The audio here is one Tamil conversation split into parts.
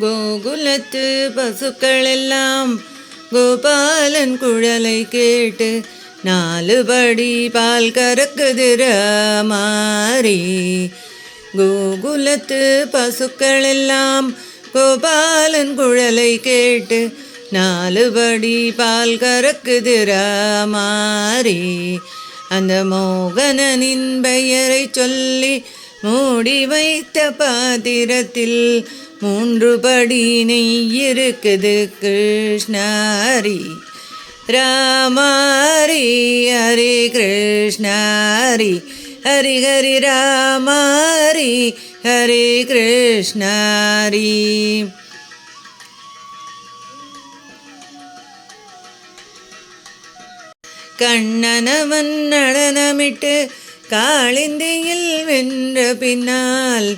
கோகுலத்து பசுக்களெல்லாம் கோபாலன் குழலை கேட்டு நாலுபடி பால் கறக்குதிர மாறி கோகுலத்து பசுக்களெல்லாம் கோபாலன் குழலை கேட்டு நாலுபடி பால் கறக்குதிர மாறி அந்த மோகனனின் பெயரை சொல்லி மூடி வைத்த பாத்திரத்தில் மூன்று படி நெய் இருக்குது கிருஷ்ணாரி. ராமாரி ஹரி கிருஷ்ணாரி. ஹரி ஹரி ராமாரி ஹரி கிருஷ்ணாரி. கண்ணனவன் நடனமிட்டு காளிந்தியில் வென்ற பின்னால்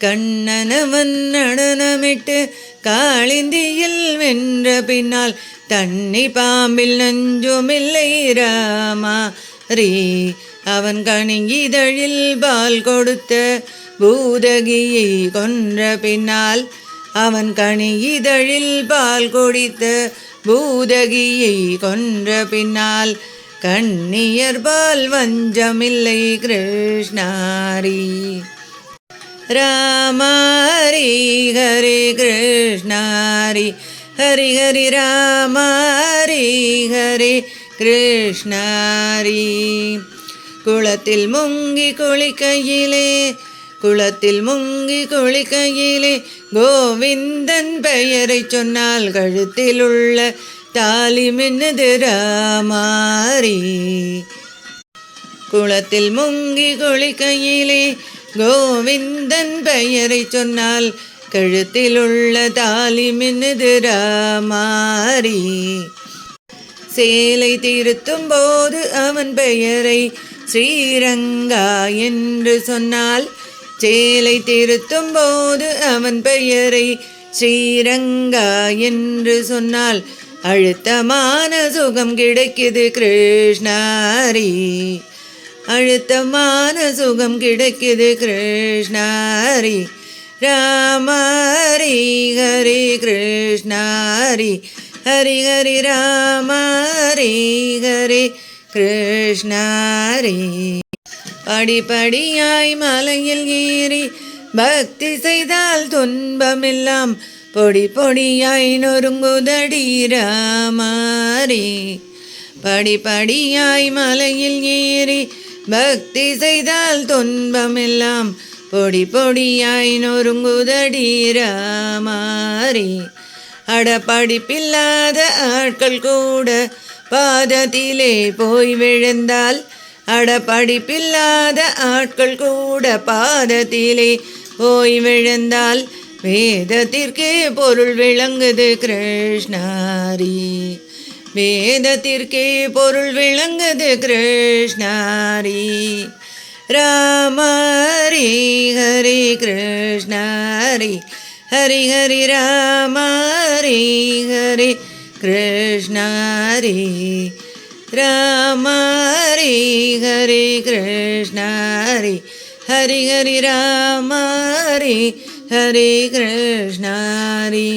கண்ணனவன் நடனமிட்டு காளிந்தியில் வென்ற பின்னால் தண்ணி பாம்பில் நஞ்சுமில்லை ராமா ரீ. அவன் கணிங்கிதழில் பால் கொடுத்த பூதகியை கொன்ற பின்னால் அவன் கணியிதழில் பால் குடித்த பூதகியை கொன்ற பின்னால் கண்ணியர்பால் வஞ்சமில்லை கிருஷ்ணாரி ராமாரி ஹரி கிருஷ்ணாரி ஹரி ஹரி ராமாரி ஹரி கிருஷ்ணாரி குளத்தில் முங்கி குளிக்கையிலே குளத்தில் முங்கி குளிக்கையிலே கோவிந்தன் பெயரை சொன்னால் கழுத்தில் உள்ள தாலி மின்னது ராமாரி குளத்தில் முங்கி குளிக்கையிலே கோவிந்தன் பெயரை சொன்னால் கழுத்தில் உள்ள தாலி மின்னது சேலை திருத்தும் போது அவன் பெயரை ஸ்ரீரங்கா என்று சொன்னால் சேலை திருத்தும் போது அவன் பெயரை ஸ்ரீரங்கா என்று சொன்னால் அழுத்தமான சுகம் கிடைக்குது கிருஷ்ணாரி. அழுத்தமான சுகம் கிடைக்குது கிருஷ்ணாரி. ராமாரி ஹரி கிருஷ்ணாரி. ஹரி ஹரி ராமாரி ஹரி கிருஷ்ணாரி. படிப்படியாய் மலையில் ஏறி பக்தி செய்தால் துன்பமெல்லாம் பொடி பொடியாய் நொறுங்குதடி ராமாரி படிப்படியாய் மலையில் ஏறி பக்தி செய்தால் துன்பமெல்லாம் பொடி பொடியாய் நொறுங்குதடி ராமாரி. அட படிப்பில்லாத ஆட்கள் கூட பாதத்திலே போய் விழுந்தால் அட படிப்பில்லாத ஆட்கள் கூட பாதத்திலே போய் விழுந்தால் வேதத்திற்கே பொருள் விளங்குது கிருஷ்ணாரி. வேதத்திற்கே பொருள் விளங்குது கிருஷ்ணாரி ராமாரி ஹரி கிருஷ்ணாரி ஹரி ஹரி ராமாரி ஹரி கிருஷ்ணாரி ராமாரி ஹரி கிருஷ்ணாரி ஹரி ஹரி ராமாரி ஹரி கிருஷ்ணாரி